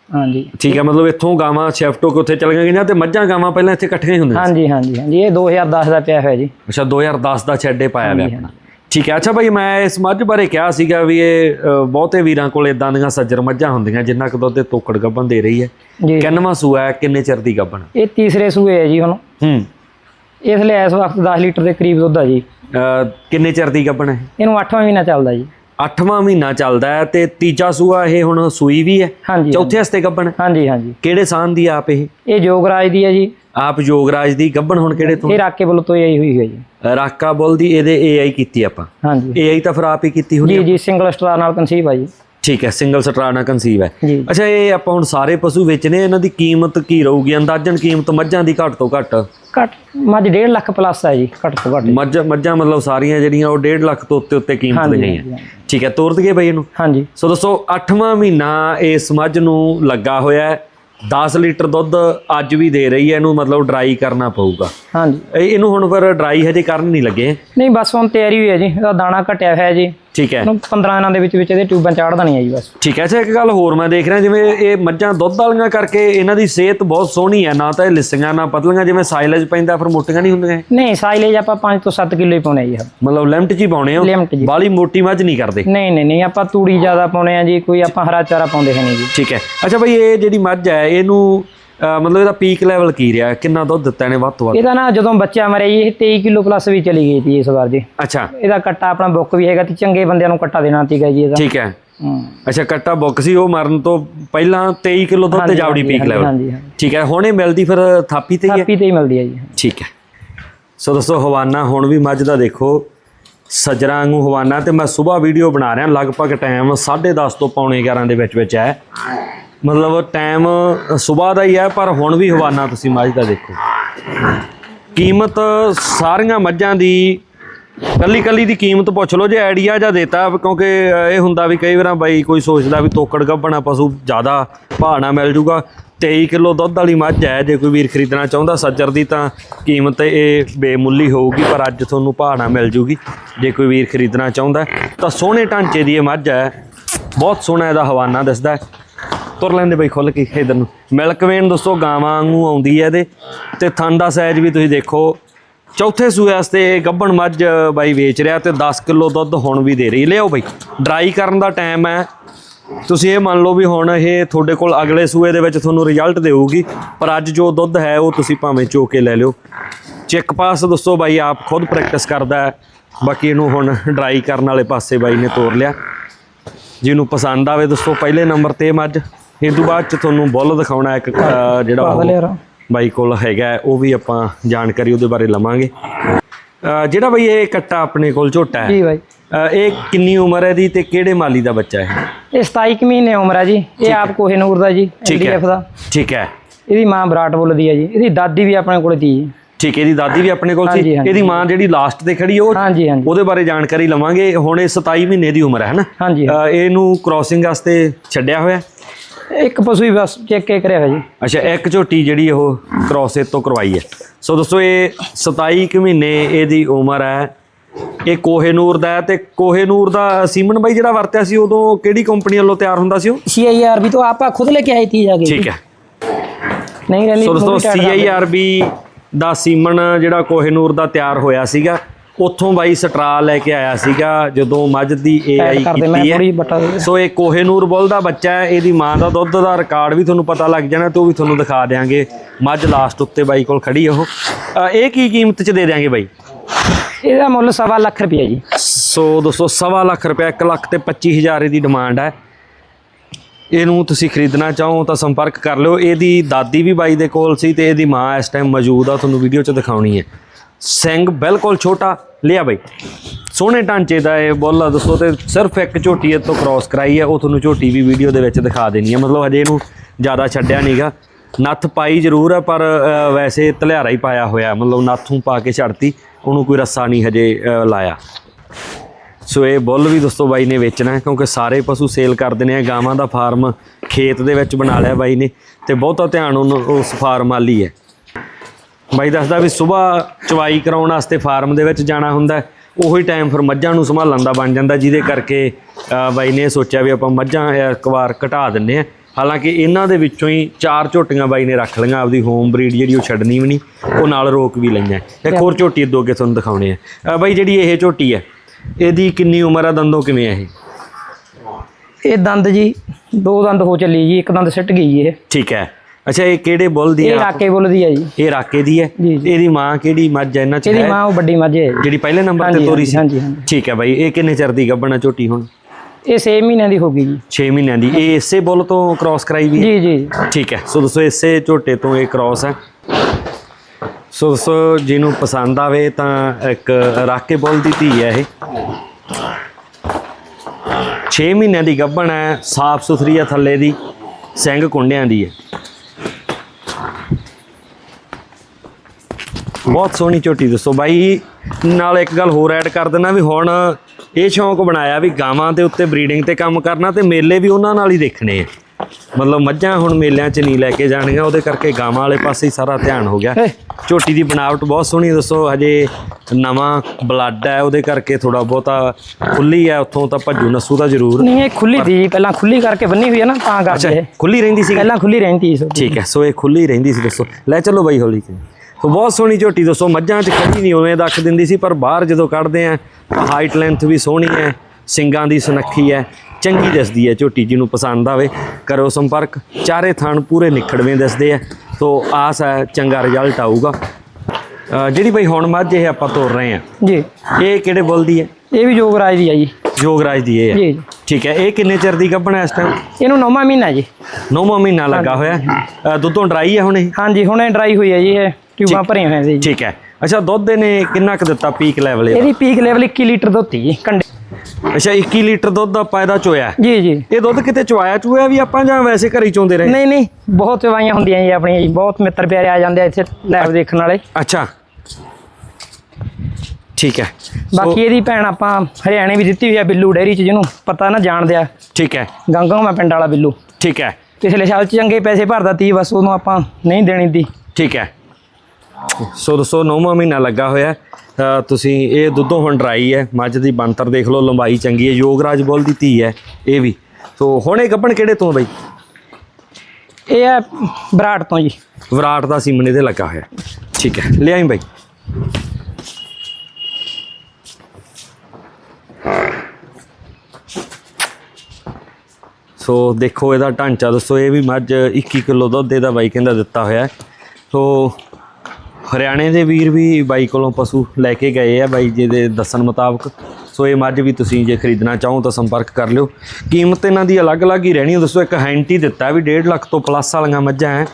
ਹਾਂਜੀ। ਠੀਕ ਹੈ ਮਤਲਬ ਇੱਥੋਂ ਗਾਵਾਂ ਸ਼ਿਫਟ ਹੋ ਕੇ ਉੱਥੇ ਚਲ ਗਈਆਂ ਤੇ ਮੱਝਾਂ ਗਾਵਾਂ ਪਹਿਲਾਂ ਇੱਥੇ ਇਕੱਠੀਆਂ ਹੀ ਹੁੰਦੀਆਂ ਹਾਂਜੀ ਹਾਂਜੀ ਹਾਂਜੀ ਇਹ 2010 ਦਾ ਪਿਆ ਹੋਇਆ ਜੀ। ਅੱਛਾ 2010 ਦਾ ਇਹ ਪਾਇਆ ਹੋਇਆ ਆਪਣਾ। ਠੀਕ ਹੈ ਅੱਛਾ ਭਾਈ ਮੈਂ ਇਸ ਮੱਝ ਬਾਰੇ ਕਿਹਾ ਸੀਗਾ ਵੀ ਇਹ ਬਹੁਤੇ ਵੀਰਾਂ ਕੋਲ ਇਦਾਂ ਦੀਆਂ ਸੱਜਰ ਮੱਝਾਂ ਹੁੰਦੀਆਂ ਜਿੰਨਾ ਕੁ ਦੁੱਧ ਤੇ ਤੋਕੜ ਗੱਭਣ ਦੇ ਰਹੀ ਹੈ। ਕਿੰਨਵਾਂ ਸੂਆ ਹੈ ਕਿੰਨੇ ਚਿਰ ਦੀ ਗੱਭਣ? ਇਹ ਤੀਸਰੇ ਸੂਏ ਹੈ ਜੀ ਹੁਣ। ਹੂੰ। ਇਸ ਲਈ ਇਸ ਵਕਤ 10 ਲੀਟਰ ਦੇ ਕਰੀਬ ਦੁੱਧ ਆ ਜੀ। ਕਿੰਨੇ ਚਿਰ ਦੀ ਗੱਭਣ ਹੈ ਇਹਨੂੰ 8ਵਾਂ ਮਹੀਨਾ ਚੱਲਦਾ ਜੀ। ਅੱਠਵਾਂ ਮਹੀਨਾ ਚੱਲਦਾ ਹੈ ਤੇ ਤੀਜਾ ਸੂਆ ਇਹ ਹੁਣ ਸੂਈ ਵੀ ਹੈ। ਹਾਂਜੀ ਚੌਥੇ ਹਸਤੇ ਗੱਭਣ ਹਾਂਜੀ ਹਾਂਜੀ। ਕਿਹੜੇ ਸਾਨ ਦੀ ਆਪ ਇਹ? ਇਹ ਜੋਗਰਾਜ ਦੀ ਹੈ ਜੀ। ਆਪ ਯੋਗਰਾਜ ਦੀ। ਗੱਭਣ ਹੁਣ ਕਿਹੜੇ ਤੋਂ? ਇਹ ਰਾਕੇ ਵੱਲੋਂ ਤੋਂ ਆਈ ਹੋਈ ਹੈ ਜੀ। ਰਾਕਾ ਬੁੱਲ ਦੀ ਇਹਦੇ AI ਕੀਤੀ ਆਪਾਂ। ਹਾਂਜੀ। AI ਤਾਂ ਫਿਰ ਆਪ ਹੀ ਕੀਤੀ ਹੋਣੀ ਜੀ ਜੀ ਸਿੰਗਲ ਸਟਾਰ ਨਾਲ ਕਨਸੀਵ ਆ ਜੀ। ਠੀਕ ਹੈ ਸਿੰਗਲ ਸਟਰਾਨਾ ਕਨਸੀਵ ਹੈ। ਅੱਛਾ ਇਹ ਆਪਾਂ ਹੁਣ ਸਾਰੇ ਪਸ਼ੂ ਵੇਚਨੇ ਇਹਨਾਂ ਦੀ ਕੀਮਤ ਕੀ ਰਹੂਗੀ? ਅੰਦਾਜ਼ਨ ਕੀਮਤ ਮੱਝਾਂ ਦੀ ਘੱਟ ਤੋਂ ਘੱਟ? ਘੱਟ ਮੱਝ 1.5 ਲੱਖ ਪਲੱਸ ਹੈ ਜੀ ਘੱਟ ਤੋਂ ਘੱਟ। ਮੱਝ ਮੱਝਾਂ ਮਤਲਬ ਸਾਰੀਆਂ ਜਿਹੜੀਆਂ ਉਹ 1.5 ਲੱਖ ਤੋਂ ਉੱਤੇ ਉੱਤੇ ਕੀਮਤ ਦੀਆਂ ਹਾਂਜੀ, ਠੀਕ ਹੈ ਤੋਰ ਦਈਏ ਬਈ ਇਹਨੂੰ? ਹਾਂਜੀ। ਸੋ ਦੋਸਤੋ 8ਵਾਂ ਮਹੀਨਾ ਇਸ ਮੱਝ ਨੂੰ ਲੱਗਾ ਹੋਇਆ ਹੈ। 10 ਲੀਟਰ ਦੁੱਧ ਅੱਜ ਵੀ ਦੇ ਰਹੀ ਹੈ ਇਹਨੂੰ ਮਤਲਬ ਡਰਾਈ ਕਰਨਾ ਪਊਗਾ। ਹਾਂਜੀ। ਇਹ- ਇਹਨੂੰ ਹੁਣ ਫਿਰ ਡਰਾਈ ਹਜੇ ਕਰਨ ਨਹੀਂ ਲੱਗੇ। ਨਹੀਂ ਬਸ ਹੁਣ ਤਿਆਰੀ ਹੋਈ ਹੈ ਜੀ ਇਹਦਾ ਦਾਣਾ ਘਟਿਆ ਹੋਇਆ ਜੀ। ਠੀਕ ਹੈ। ਇਹਨੂੰ 15 ਦਿਨਾਂ ਦੇ ਵਿੱਚ ਵਿੱਚ ਇਹਦੇ ਟਿਊਬਾਂ ਚਾੜ ਦੇਣੀਆਂ ਜੀ ਬਸ। ਠੀਕ ਹੈ ਅੱਛਾ ਇੱਕ ਗੱਲ ਹੋਰ ਮੈਂ ਦੇਖ ਰਿਹਾ ਜਿਵੇਂ ਇਹ ਮੱਝਾਂ ਦੁੱਧ ਵਾਲੀਆਂ ਕਰਕੇ ਇਹਨਾਂ ਦੀ ਸਿਹਤ ਬਹੁਤ ਸੋਹਣੀ ਹੈ ਨਾ ਤਾਂ ਇਹ ਲਿਸੀਆਂ ਨਾ ਪਤਲੀਆਂ ਜਿਵੇਂ ਸਾਈਲੇਜ ਪੈਂਦਾ ਫਿਰ ਮੋਟੀਆਂ ਨਹੀਂ ਹੁੰਦੀਆਂ। ਨਹੀਂ ਸਾਈਲੇਜ ਆਪਾਂ 5 ਤੋਂ 7 ਕਿਲੋ ਹੀ ਪਾਉਣੇ ਜੀ ਮਤਲਬ ਲਿਮਟ 'ਚ ਹੀ ਲਿਮਟ ਜੀ ਬਾਲੀ ਮੋਟੀ ਮੱਝ ਨਹੀਂ ਕਰਦੇ? ਨਹੀਂ ਨਹੀਂ ਨਹੀਂ ਆਪਾਂ ਤੂੜੀ ਜ਼ਿਆਦਾ ਪਾਉਣੇ ਆ ਜੀ ਕੋਈ ਆਪਾਂ ਹਰਾ ਚਾਰਾ ਪਾਉਂਦੇ ਹੈ ਨਹੀਂ ਜੀ। ਠੀਕ ਹੈ। ਅੱਛਾ ਬਈ ਇਹ ਜਿਹੜੀ ਮੱਝ ਹੈ ਇਹਨੂੰ ਮਤਲਬ ਇਹਦਾ ਪੀਕ ਲੈਵਲ ਕੀ ਰਿਹਾ? ਕਿੰਨਾ ਦੁੱਧ ਦਿੱਤਾ ਇਹਨੇ ਵੱਧ ਤੋਂ ਵੱਧ? ਇਹਦਾ ਨਾ ਜਦੋਂ ਬੱਚਾ ਮਰਿਆ ਜੀ ਇਹ 23 ਕਿਲੋ ਪਲੱਸ ਵੀ ਚਲੀ ਗਈ ਸੀ ਇਸ ਵਾਰ ਜੀ। ਅੱਛਾ। ਇਹਦਾ ਕੱਟਾ ਆਪਣਾ ਬੁੱਕ ਵੀ ਹੈਗਾ ਤੇ ਚੰਗੇ ਬੰਦਿਆਂ ਨੂੰ ਕੱਟਾ ਦੇਣਾ ਸੀਗਾ ਜੀ ਇਹਦਾ। ਠੀਕ ਹੈ। ਅੱਛਾ ਕੱਟਾ ਬੁੱਕ ਸੀ ਉਹ ਮਰਨ ਤੋਂ ਪਹਿਲਾਂ 23 ਕਿਲੋ ਦੁੱਧ ਤੇ ਜਾਵੜੀ ਪੀਕ ਲੈਵਲ ਠੀਕ ਹੈ ਹੁਣ ਇਹ ਮਿਲਦੀ ਫਿਰ ਥਾਪੀ ਤੇ ਹੀ ਹੈ? ਥਾਪੀ ਤੇ ਹੀ ਮਿਲਦੀ ਹੈ ਜੀ। ਠੀਕ ਹੈ। ਸੋ ਦੋਸਤੋ ਹਵਾਨਾ ਹੁਣ ਵੀ ਮੱਝ ਦਾ ਦੇਖੋ ਸਜਰਾਂ ਵਾਂਗੂ ਹਵਾਨਾ ਤੇ ਮੈਂ ਸਵੇਰ ਵੀਡੀਓ ਬਣਾ ਰਿਹਾ ਲਗਭਗ ਟਾਈਮ 10:30 ਤੋਂ ਪੌਣੇ 11 ਦੇ ਵਿੱਚ ਵਿੱਚ ਹੈ। ਮਤਲਬ ਟਾਈਮ ਸਵੇਰ ਦਾ ਹੀ ਹੈ, ਪਰ ਹੁਣ ਵੀ ਹਵਾਨਾ ਤੁਸੀਂ ਮੱਝ ਦਾ ਦੇਖੋ। ਕੀਮਤ ਸਾਰੀਆਂ ਮੱਝਾਂ ਦੀ, ਕੱਲੀ ਕੱਲੀ ਦੀ ਕੀਮਤ ਪੁੱਛ ਲਓ, ਜੇ ਆਈਡੀਆ ਜਾਂ ਦੇਤਾ, ਕਿਉਂਕਿ ਇਹ ਹੁੰਦਾ ਵੀ ਕਈ ਵਾਰਾਂ ਬਾਈ ਕੋਈ ਸੋਚਦਾ ਵੀ ਤੋਕੜ ਗੱਭਣਾ ਪਸ਼ੂ ਜ਼ਿਆਦਾ ਭਾਅ ਮਿਲ ਜੂਗਾ। 23 ਕਿਲੋ ਦੁੱਧ ਵਾਲੀ ਮੱਝ ਹੈ, ਜੇ ਕੋਈ ਵੀਰ ਖਰੀਦਣਾ ਚਾਹੁੰਦਾ ਸੱਜਰ ਦੀ ਤਾਂ ਕੀਮਤ ਇਹ ਬੇਮੁੱਲੀ ਹੋਊਗੀ, ਪਰ ਅੱਜ ਤੁਹਾਨੂੰ ਭਾਅ ਮਿਲ ਜੂਗੀ, ਜੇ ਕੋਈ ਵੀਰ ਖਰੀਦਣਾ ਚਾਹੁੰਦਾ। ਤਾਂ ਸੋਹਣੇ ਢਾਂਚੇ ਦੀ ਇਹ ਮੱਝ ਹੈ, ਬਹੁਤ ਸੋਹਣਾ ਇਹਦਾ ਹਵਾਨਾ ਦਿਸਦਾ ਤੁਰ ਲੈਂਦੇ ਬਈ ਖੁੱਲ ਕੇ ਇਧਰ ਨੂੰ। ਮਿਲਕਵੇਨ ਦੋਸਤੋ ਗਾਵਾਂ ਵਾਂਗੂ ਆਉਂਦੀ ਹੈ ਇਹਦੇ। ਤੇ ਥਣ ਦਾ ਸਾਈਜ਼ ਵੀ ਤੁਸੀਂ ਦੇਖੋ। ਚੌਥੇ ਸੂਏ ਵਾਸਤੇ ਇਹ ਗੱਭਣ ਮੱਝ, ਬਾਈ ਵੇਚ ਰਿਹਾ ਤੇ 10 ਕਿਲੋ ਦੁੱਧ ਹੁਣ ਵੀ ਦੇ ਰਹੀ। ਲਿਆਓ ਬਾਈ ਡਰਾਈ ਕਰਨ ਦਾ ਟਾਈਮ ਹੈ। ਤੁਸੀਂ ਇਹ ਮੰਨ ਲਓ ਵੀ ਹੁਣ ਇਹ ਤੁਹਾਡੇ ਕੋਲ ਅਗਲੇ ਸੂਏ ਦੇ ਵਿੱਚ ਤੁਹਾਨੂੰ ਰਿਜ਼ਲਟ ਦੇਊਗੀ, ਪਰ ਅੱਜ ਜੋ ਦੁੱਧ ਹੈ ਉਹ ਤੁਸੀਂ ਭਾਵੇਂ ਚੋ ਕੇ ਲੈ ਲਿਓ। ਚੈੱਕ ਪਾਸ ਦੋਸਤੋ ਬਾਈ, ਆਪ ਖੁਦ ਪ੍ਰੈਕਟਿਸ ਕਰਦਾ ਹੈ। ਬਾਕੀ ਇਹਨੂੰ ਹੁਣ ਡਰਾਈ ਕਰਨ ਵਾਲੇ ਪਾਸੇ ਬਾਈ ਨੇ ਤੋਰ ਲਿਆ। ਜਿਹਨੂੰ ਪਸੰਦ ਆਵੇ ਦੋਸਤੋ ਪਹਿਲੇ ਨੰਬਰ ਤੇ ਮੱਝ। ਇਹ ਤੋਂ ਬਾਅਦ ਚ ਤੁਹਾਨੂੰ ਬੁੱਲ ਦਿਖਾਉਣਾ ਇੱਕ ਜਿਹੜਾ ਉਹ ਬਾਈ ਕੋਲ ਹੈਗਾ ਉਹ ਵੀ ਆਪਾਂ ਜਾਣਕਾਰੀ ਉਹਦੇ ਬਾਰੇ ਲਵਾਂਗੇ। ਜਿਹੜਾ ਬਈ ਇਹ ਕੱਟਾ ਆਪਣੇ ਕੋਲ ਝੋਟਾ ਹੈ ਜੀ ਬਾਈ। ਇਹ ਕਿੰਨੀ ਉਮਰ ਹੈ ਦੀ ਤੇ ਕਿਹੜੇ ਮਾਲੀ ਦਾ ਬੱਚਾ ਹੈ? ਇਹ 27 ਕੁ ਮਹੀਨੇ ਉਮਰ ਹੈ ਜੀ। ਇਹ ਆਪ ਕੋਹੇਨੂਰ ਦਾ ਜੀ ਐਲਡੀਐਫ ਦਾ। ਠੀਕ ਹੈ। ਇਹਦੀ ਮਾਂ ਬਰਾਟ ਬੋਲਦੀ ਹੈ ਜੀ। ਇਹਦੀ ਦਾਦੀ ਵੀ ਆਪਣੇ ਕੋਲ ਸੀ ਜੀ। ਠੀਕ ਇਹਦੀ ਦਾਦੀ ਵੀ ਆਪਣੇ ਕੋਲ ਸੀ ਇਹਦੀ ਮਾਂ ਜਿਹੜੀ ਲਾਸਟ ਤੇ ਖੜੀ ਉਹ ਉਹਦੇ ਬਾਰੇ ਜਾਣਕਾਰੀ ਲਵਾਂਗੇ। ਹੁਣ 27 ਮਹੀਨੇ ਦੀ ਉਮਰ ਹੈ ਹਨਾ? ਇਹਨੂੰ ਕ੍ਰਾਸਿੰਗ ਵਾਸਤੇ ਛੱਡਿਆ ਹੋਇਆ? ਇੱਕ ਪਸ਼ੂ ਹੀ ਬਸ ਚੈੱਕ ਕਰਿਆ ਹੋਇਆ ਜੀ। ਅੱਛਾ ਇੱਕ ਝੋਟੀ ਜਿਹੜੀ ਉਹ ਕ੍ਰਾਸੇ ਤੋਂ ਕਰਵਾਈ ਹੈ। ਸੋ ਦੋਸਤੋ ਇਹ 27 ਮਹੀਨੇ ਇਹਦੀ ਉਮਰ ਹੈ। ਇਹ ਕੋਹੇਨੂਰ ਦਾ ਹੈ ਤੇ ਕੋਹੇਨੂਰ ਦਾ ਸੀਮਨ ਬਾਈ ਜਿਹੜਾ ਵਰਤਿਆ ਸੀ ਉਦੋਂ ਕਿਹੜੀ ਕੰਪਨੀ ਵੱਲੋਂ ਤਿਆਰ ਹੁੰਦਾ ਸੀ ਉਹ? ਸੀਆਈਆਰਬੀ ਤੋਂ ਆਪਾਂ ਖੁਦ ਲੈ ਕੇ ਆਏ ਸੀ ਜਾ। ਠੀਕ ਹੈ। ਨਹੀਂ ਰਹਿਣੀ ਸੋ ਦੋਸਤੋ ਸੀਆਈਆਰਬੀ ਦਾ ਸੀਮਨ ਜਿਹੜਾ ਕੋਹੇਨੂਰ ਦਾ ਤਿਆਰ ਹੋਇਆ ਸੀਗਾ ਉੱਥੋਂ ਬਾਈ ਸਟਰਾ ਲੈ ਕੇ ਆਇਆ ਸੀਗਾ ਜਦੋਂ ਮੱਝ ਦੀ ਏਆਈ ਕੀਤੀ ਹੈ। ਸੋ ਇਹ ਕੋਹੇਨੂਰ ਬੁੱਲ ਦਾ ਬੱਚਾ ਹੈ ਇਹਦੀ ਮਾਂ ਦਾ ਦੁੱਧ ਦਾ ਰਿਕਾਰਡ ਵੀ ਤੁਹਾਨੂੰ ਪਤਾ ਲੱਗ ਜਾਣਾ ਤੇ ਉਹ ਵੀ ਤੁਹਾਨੂੰ ਦਿਖਾ ਦੇਾਂਗੇ ਮੱਝ ਲਾਸਟ ਉੱਤੇ ਬਾਈ ਕੋਲ ਖੜੀ ਉਹ। ਇਹ ਕੀ ਕੀਮਤ 'ਚ ਦੇ ਦੇਾਂਗੇ ਬਾਈ? ਇਹਦਾ ਮੁੱਲ 1.5 ਲੱਖ ਰੁਪਏ ਜੀ। ਸੋ ਦੋਸਤੋ 1.5 ਲੱਖ ਰੁਪਏ 1 ਲੱਖ ਤੇ 25000 ਦੀ ਡਿਮਾਂਡ ਹੈ। ਇਹਨੂੰ ਤੁਸੀਂ ਖਰੀਦਣਾ ਚਾਹੋ ਤਾਂ ਸੰਪਰਕ ਕਰ ਲਿਓ। ਇਹਦੀ ਦਾਦੀ ਵੀ ਬਾਈ ਦੇ ਕੋਲ ਸੀ ਤੇ ਇਹਦੀ ਮਾਂ ਇਸ ਟਾਈਮ ਮੌਜੂਦ ਆ, ਤੁਹਾਨੂੰ ਵੀਡੀਓ 'ਚ ਦਿਖਾਉਣੀ ਹੈ। ਸਿੰਘ ਬਿਲਕੁਲ ਛੋਟਾ। ਲਿਆ ਬਾਈ। ਸੋਹਣੇ ਢਾਂਚੇ ਦਾ ਇਹ ਬੁੱਲ ਆ ਦੋਸਤੋ ਤੇ ਸਿਰਫ ਇੱਕ ਝੋਟੀ ਇਹ ਤੋਂ ਕ੍ਰਾਸ ਕਰਾਈ ਹੈ ਉਹ ਤੁਹਾਨੂੰ ਝੋਟੀ ਵੀ ਵੀਡੀਓ ਦੇ ਵਿੱਚ ਦਿਖਾ ਦੇਣੀ ਹੈ ਮਤਲਬ ਹਜੇ ਇਹਨੂੰ ਜ਼ਿਆਦਾ ਛੱਡਿਆ ਨਹੀਂਗਾ ਨੱਥ ਪਾਈ ਜ਼ਰੂਰ ਹੈ ਪਰ ਵੈਸੇ ਧਲਿਆਰਾ ਹੀ ਪਾਇਆ ਹੋਇਆ। ਮਤਲਬ ਨਾਥੂ ਪਾ ਕੇ ਛੱਡਤੀ, ਉਹਨੂੰ ਕੋਈ ਰੱਸਾ ਨਹੀਂ ਹਜੇ ਲਾਇਆ। ਸੋ ਇਹ ਬੁੱਲ ਵੀ ਦੋਸਤੋ ਬਾਈ ਨੇ ਵੇਚਣਾ ਹੈ ਕਿਉਂਕਿ ਸਾਰੇ ਪਸ਼ੂ ਸੇਲ ਕਰਦੇ ਨੇ ਗਾਵਾਂ ਦਾ ਫਾਰਮ ਖੇਤ ਦੇ ਵਿੱਚ ਬਣਾ ਲਿਆ ਬਾਈ ਨੇ ਤੇ ਬਹੁਤਾ ਧਿਆਨ ਉਹਨੂੰ ਉਸ ਫਾਰਮ ਵਾਲ ਹੀ ਹੈ। ਬਾਈ ਦੱਸਦਾ ਵੀ ਸਵੇਰ ਚਵਾਈ ਕਰਾਉਣ ਵਾਸਤੇ ਫਾਰਮ ਦੇ ਵਿੱਚ ਜਾਣਾ ਹੁੰਦਾ ਹੈ। ਉਹੀ ਟਾਈਮ ਫਿਰ ਮੱਝਾਂ ਨੂੰ ਸੰਭਾਲਣ ਦਾ ਬਣ ਜਾਂਦਾ ਜਿਹਦੇ ਕਰਕੇ ਬਾਈ ਨੇ ਸੋਚਿਆ ਵੀ ਆਪਾਂ ਮੱਝਾਂ ਇੱਕ ਵਾਰ ਘਟਾ ਦਿੰਨੇ ਆ ਹਾਲਾਂਕਿ ਇਹਨਾਂ ਦੇ ਵਿੱਚੋਂ ਹੀ ਚਾਰ ਝੋਟੀਆਂ ਬਾਈ ਨੇ ਰੱਖ ਲਈਆਂ ਆਪਦੀ ਹੋਮ ਬਰੀਡ ਜਿਹੜੀ ਉਹ ਛੱਡਣੀ ਵੀ ਨਹੀਂ ਉਹ ਨਾਲ ਰੋਕ ਵੀ ਲਈਆਂ। ਇੱਕ ਹੋਰ ਝੋਟੀ ਦੋ ਅੱਗੇ ਤੁਹਾਨੂੰ ਦਿਖਾਉਣੇ ਆ। ਅ, ਬਾਈ ਜਿਹੜੀ ਇਹ ਝੋਟੀ ਹੈ ਇਹਦੀ ਕਿੰਨੀ ਉਮਰ ਆ ਦੰਦੋਂ ਕਿਵੇਂ ਆ ਇਹ? ਇਹ ਦੰਦ ਜੀ ਦੋ ਦੰਦ ਹੋ ਚੱਲੀ ਜੀ ਇੱਕ ਦੰਦ ਸਿੱਟ ਗਈ ਇਹ। ਠੀਕ ਹੈ। ਅੱਛਾ ਇਹ ਕਿਹੜੇ ਬੁੱਲ ਦੀ ਇਹ ਆ ਰਾਕੇ ਬੋਲਦੀ ਹੈ ਜੀ। ਇਹ ਰਾਕੇ ਦੀ ਹੈ। ਇਹਦੀ ਮਾਂ ਕਿਹੜੀ ਮੱਝ ਹੈ? ਇਹਨਾਂ ਚ ਇਹਦੀ ਮਾਂ ਉਹ ਵੱਡੀ ਮੱਝ ਹੈ। ਜਿਹੜੀ ਪਹਿਲੇ ਨੰਬਰ ਤੇ ਤੋਰੀ ਸੀ? ਹਾਂਜੀ, ਹਾਂਜੀ। ਠੀਕ ਹੈ ਬਾਈ ਇਹ ਕਿੰਨੇ ਚਿਰ ਦੀ ਗੱਭਣਾ ਝੋਟੀ ਹੁਣ? ਇਹ 6 ਮਹੀਨਿਆਂ ਦੀ ਹੋ ਗਈ ਜੀ। 6 ਮਹੀਨਿਆਂ ਦੀ। ਇਹ ਇਸੇ ਬੁੱਲ ਤੋਂ ਕ੍ਰਾਸ ਕਰਾਈ ਵੀ ਹੈ? ਜੀ ਜੀ। ਠੀਕ ਹੈ। ਸੋ ਦੋਸਤੋ ਇਸੇ ਝੋਟੇ ਤੋਂ ਇਹ ਕ੍ਰਾਸ ਹੈ। ਸੋ ਦੋਸਤੋ, ਜਿਹਨੂੰ ਪਸੰਦ ਆਵੇ ਤਾਂ ਇੱਕ ਰਾਕੇ ਬੋਲ ਦੀ ਧੀ ਹੈ ਇਹ। 6 ਮਹੀਨਿਆਂ ਦੀ ਗੱਭਣ ਹੈ, ਸਾਫ਼ ਸੁਥਰੀ ਹੈ ਥੱਲੇ ਦੀ, ਸਿੰਘ ਕੁੰਡਿਆਂ ਦੀ ਹੈ। ਬਹੁਤ ਸੋਹਣੀ ਝੋਟੀ ਦੱਸੋ ਬਾਈ। ਨਾਲ ਇੱਕ ਗੱਲ ਹੋਰ ਐਡ ਕਰ ਦਿੰਦਾ ਵੀ ਹੁਣ ਇਹ ਸ਼ੌਂਕ ਬਣਾਇਆ ਵੀ ਗਾਵਾਂ ਦੇ ਉੱਤੇ ਬਰੀਡਿੰਗ ਤੇ ਕੰਮ ਕਰਨਾ ਤੇ ਮੇਲੇ ਵੀ ਉਹਨਾਂ ਨਾਲ ਹੀ ਦੇਖਣੇ ਆ। ਮਤਲਬ ਮੱਝਾਂ ਹੁਣ ਮੇਲਿਆਂ 'ਚ ਨਹੀਂ ਲੈ ਕੇ ਜਾਣੀਆਂ ਉਹਦੇ ਕਰਕੇ ਗਾਵਾਂ ਵਾਲੇ ਪਾਸੇ ਹੀ ਸਾਰਾ ਧਿਆਨ ਹੋ ਗਿਆ। ਝੋਟੀ ਦੀ ਬਣਾਵਟ ਬਹੁਤ ਸੋਹਣੀ ਦੱਸੋ ਹਜੇ ਨਵਾਂ ਬਲੱਡ ਹੈ ਉਹਦੇ ਕਰਕੇ ਥੋੜਾ ਬਹੁਤਾ ਖੁੱਲੀ ਹੈ ਉੱਥੋਂ ਤਾਂ ਭੱਜੂ ਨਸੂ ਤਾਂ ਜ਼ਰੂਰ। ਨਹੀਂ ਇਹ ਖੁੱਲੀ ਜੀ, ਪਹਿਲਾਂ ਖੁੱਲੀ ਕਰਕੇ ਬੰਨੀ ਹੋਈ ਹੈ ਨਾ ਤਾਂ ਇਹ। ਖੁੱਲੀ ਰਹਿੰਦੀ ਸੀ। ਪਹਿਲਾਂ ਖੁੱਲੀ ਰਹਿੰਦੀ ਸੀ। ਠੀਕ ਹੈ ਸੋ ਇਹ ਖੁੱਲੀ ਰਹਿੰਦੀ ਸੀ ਦੱਸੋ। ਲੈ ਚਲੋ ਬਾਈ ਹੌਲੀ ਸੋ ਬਹੁਤ ਸੋਹਣੀ ਝੋਟੀ ਦੱਸੋ ਮੱਝਾਂ 'ਚ ਖੜੀ ਨਹੀਂ ਉਵੇਂ ਦੱਖ ਦਿੰਦੀ ਸੀ ਪਰ ਬਾਹਰ ਜਦੋਂ ਕੱਢਦੇ ਆ ਹਾਈਟ ਲੈਂਥ ਵੀ ਸੋਹਣੀ ਹੈ ਸਿੰਗਾਂ ਦੀ ਸੁਨੱਖੀ ਹੈ। ਚੰਗੀ ਦਿਸਦੀ ਹੈ ਝੋਟੀ ਜਿਹਨੂੰ ਪਸੰਦ ਆਵੇ ਕਰੋ ਸੰਪਰਕ। ਚਾਰੇ ਥਾਣ ਪੂਰੇ ਨਿਖੜਵੇਂ ਦਿਸਦੇ ਆ। ਸੋ ਆਸ ਹੈ ਚੰਗਾ ਰਿਜ਼ਲਟ ਆਊਗਾ। ਜਿਹੜੀ ਬਈ ਹੁਣ ਮੱਝ ਇਹ ਆਪਾਂ ਤੋਰ ਰਹੇ ਆ ਜੀ। ਇਹ ਕਿਹੜੇ ਬੁੱਲ ਦੀ ਹੈ? ਇਹ ਵੀ ਜੋਗਰਾਜ ਦੀ ਆ ਜੀ। ਜੋਗਰਾਜ ਦੀ ਇਹ ਹੈ ਜੀ ਜੀ। ਠੀਕ ਹੈ ਇਹ ਕਿੰਨੇ ਚਿਰ ਦੀ ਗੱਭਣ ਹੈ ਇਸ ਟਾਈਮ ਇਹਨੂੰ ਨੌਵਾਂ ਮਹੀਨਾ ਜੀ। ਨੌਵਾਂ ਮਹੀਨਾ ਲੱਗਾ ਹੋਇਆ। ਹੈ। ਦੁੱਧੋਂ ਡਰਾਈ ਹੈ ਹੁਣ ਇਹ? ਹਾਂਜੀ ਹੁਣੇ ਡਰਾਈ ਹੋਈ ਹੈ ਜੀ ਇਹ। ਟਿਊਬਾਂ ਭਰੀਆਂ ਹੋਈਆਂ ਸੀ ਜੀ। ਠੀਕ ਹੈ। ਅੱਛਾ ਦੁੱਧ ਨੇ ਕਿੰਨਾ ਕੁ ਦਿੱਤਾ ਪੀਕ ਲੈਵਲ ਇਹਦਾ? ਪੀਕ ਲੈਵਲ 21 ਲੀਟਰ ਦੁੱਧ ਜੀ ਕੰਡੇ ਅੱਛਾ 21 ਲੀਟਰ ਦੁੱਧ ਦਾ ਪੈਦਾ ਚੋਇਆ ਜੀ ਜੀ। ਇਹ ਦੁੱਧ ਕਿਤੇ ਚਵਾਇਆ ਚੂਇਆ ਵੀ ਆਪਾਂ ਜਾਂ ਵੈਸੇ ਘਰੀ ਚੋਂਦੇ ਰਹੇ? ਨਹੀਂ ਨਹੀਂ ਬਹੁਤ ਚਵਾਈਆਂ ਹੁੰਦੀਆਂ ਜੀ ਆਪਣੀਆਂ ਜੀ ਬਹੁਤ ਮਿੱਤਰ ਪਿਆਰੇ ਆ ਜਾਂਦੇ ਆ ਇੱਥੇ ਲੈਬ ਦੇਖਣ ਵਾਲੇ। ਅੱਛਾ। ਠੀਕ ਹੈ। ਬਾਕੀ ਇਹਦੀ ਭੈਣ ਆਪਾਂ ਹਰਿਆਣੇ ਵੀ ਦਿੱਤੀ ਹੋਈ ਆ ਬਿੱਲੂ ਡੇਰੀ ਚ ਜਿਹਨੂੰ ਪਤਾ ਨਾ ਜਾਣਦੇ ਆ। ਠੀਕ ਹੈ। ਗੰਗਾ ਮੈਂ ਪਿੰਡ ਵਾਲਾ ਬਿੱਲੂ। ਠੀਕ ਹੈ। ਪਿਛਲੇ ਸਾਲ ਚ ਚੰਗੇ ਪੈਸੇ ਭਰਦਾ ਤੀ ਬਸ ਉਹਨੂੰ ਆਪਾਂ ਨਹੀਂ ਦੇਣੀ ਦੀ। ਠੀਕ ਹੈ। ਸੋ ਦੋਸਤੋ ਨੌਵਾਂ ਮਹੀਨਾ ਲੱਗਾ ਹੋਇਆ ਹੈ। ਤੁਸੀਂ ਇਹ ਦੁੱਧੋਂ ਹੁਣ ਡਰਾਈ ਹੈ। ਮੱਝ ਦੀ ਬੰਤਰ ਦੇਖ ਲਓ ਲੰਬਾਈ ਚੰਗੀ ਹੈ। ਯੋਗਰਾਜ ਬੋਲ ਦੀ ਧੀ ਹੈ ਇਹ ਵੀ। ਸੋ ਹੁਣ ਇਹ ਗੱਭਣ ਕਿਹੜੇ ਤੋਂ ਬਈ? ਇਹ ਆ ਬਰਾੜ ਤੋਂ ਜੀ। ਵਿਰਾਟ ਦਾ ਸੀਮਨੇ ਤੇ ਲੱਗਾ ਹੋਇਆ। ਠੀਕ ਹੈ ਲਿਆਈ ਬਾਈ। ਸੋ ਦੇਖੋ ਇਹਦਾ ਢਾਂਚਾ। ਦੱਸੋ ਇਹ ਵੀ ਮੱਝ 21 ਕਿਲੋ ਦੁੱਧ ਇਹਦਾ ਬਾਈ ਕਹਿੰਦਾ ਦਿੱਤਾ ਹੋਇਆ ਹੈ। ਸੋ ਹਰਿਆਣੇ ਦੇ ਵੀਰ ਵੀ ਬਾਈ ਕੋਲੋਂ ਪਸ਼ੂ ਲੈ ਕੇ ਗਏ ਆ ਬਾਈ ਜੀ ਦੇ ਦੱਸਣ ਮੁਤਾਬਕ। ਸੋ ਇਹ ਮੱਝ ਵੀ ਤੁਸੀਂ ਜੇ ਖਰੀਦਣਾ ਚਾਹੋ ਤਾਂ ਸੰਪਰਕ ਕਰ ਲਿਓ। ਕੀਮਤ ਇਹਨਾਂ ਦੀ ਅਲੱਗ-ਅਲੱਗ ਹੀ ਰਹਿਣੀ। ਦੱਸੋ ਇੱਕ ਹੈਂਟੀ ਦਿੱਤਾ ਵੀ 1.5 ਲੱਖ ਤੋਂ ਪਲੱਸ ਵਾਲੀਆਂ ਮੱਝਾਂ ਹੈ